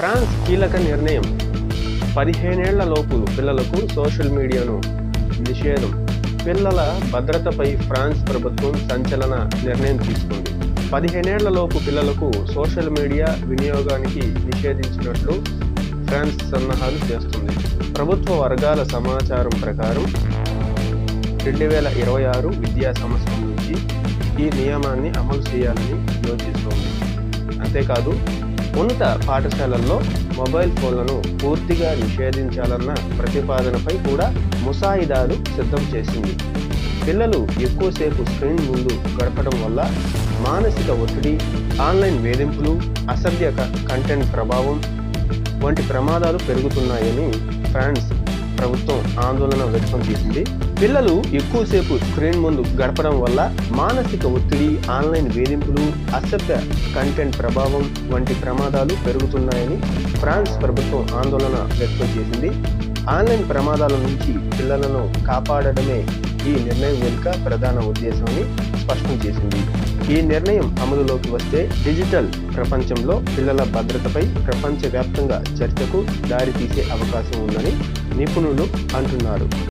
France కీలక నిర్ణయం. పదిహేనేళ్ళ లోపు పిల్లలకు సోషల్ మీడియాను నిషేధం. పిల్లల భద్రతపై ఫ్రాన్స్ ప్రభుత్వం సంచలన నిర్ణయం తీసుకుంది. పదిహేనేళ్ళ లోపు పిల్లలకు సోషల్ మీడియా వినియోగానికి నిషేధించినట్లు ఫ్రాన్స్ సన్నాహాలు చేస్తుంది. ప్రభుత్వ వర్గాల సమాచారం ప్రకారం రెండు వేల ఇరవై ఆరు విద్యా సంవత్సరం నుంచి ఈ నియమాన్ని అమలు చేయాలని యోచిస్తోంది. అంతేకాదు ఉన్నత పాఠశాలల్లో మొబైల్ ఫోన్లను పూర్తిగా నిషేధించాలన్న ప్రతిపాదనపై కూడా ముసాయిదాలు సిద్ధం చేసింది. పిల్లలు ఎక్కువసేపు స్క్రీన్ ముందు గడపడం వల్ల మానసిక ఒత్తిడి ఆన్లైన్ వేధింపులు అసభ్య కంటెంట్ ప్రభావం వంటి ప్రమాదాలు పెరుగుతున్నాయని ఫ్రాన్స్ ప్రభుత్వం ఆందోళన వ్యక్తం చేసింది. పిల్లలు ఎక్కువసేపు స్క్రీన్ ముందు గడపడం వల్ల మానసిక ఒత్తిడి ఆన్లైన్ వేధింపులు అసభ్య కంటెంట్ ప్రభావం వంటి ప్రమాదాలు పెరుగుతున్నాయని ఫ్రాన్స్ ప్రభుత్వం ఆందోళన వ్యక్తం చేసింది. ఆన్లైన్ ప్రమాదాల నుంచి పిల్లలను కాపాడడమే ఈ నిర్ణయం వెనుక ప్రధాన ఉద్దేశమని స్పష్టం చేసింది. ఈ నిర్ణయం అమలులోకి వస్తే డిజిటల్ ప్రపంచంలో పిల్లల భద్రతపై ప్రపంచవ్యాప్తంగా చర్చకు దారితీసే అవకాశం ఉందని నిపుణులు అంటున్నారు.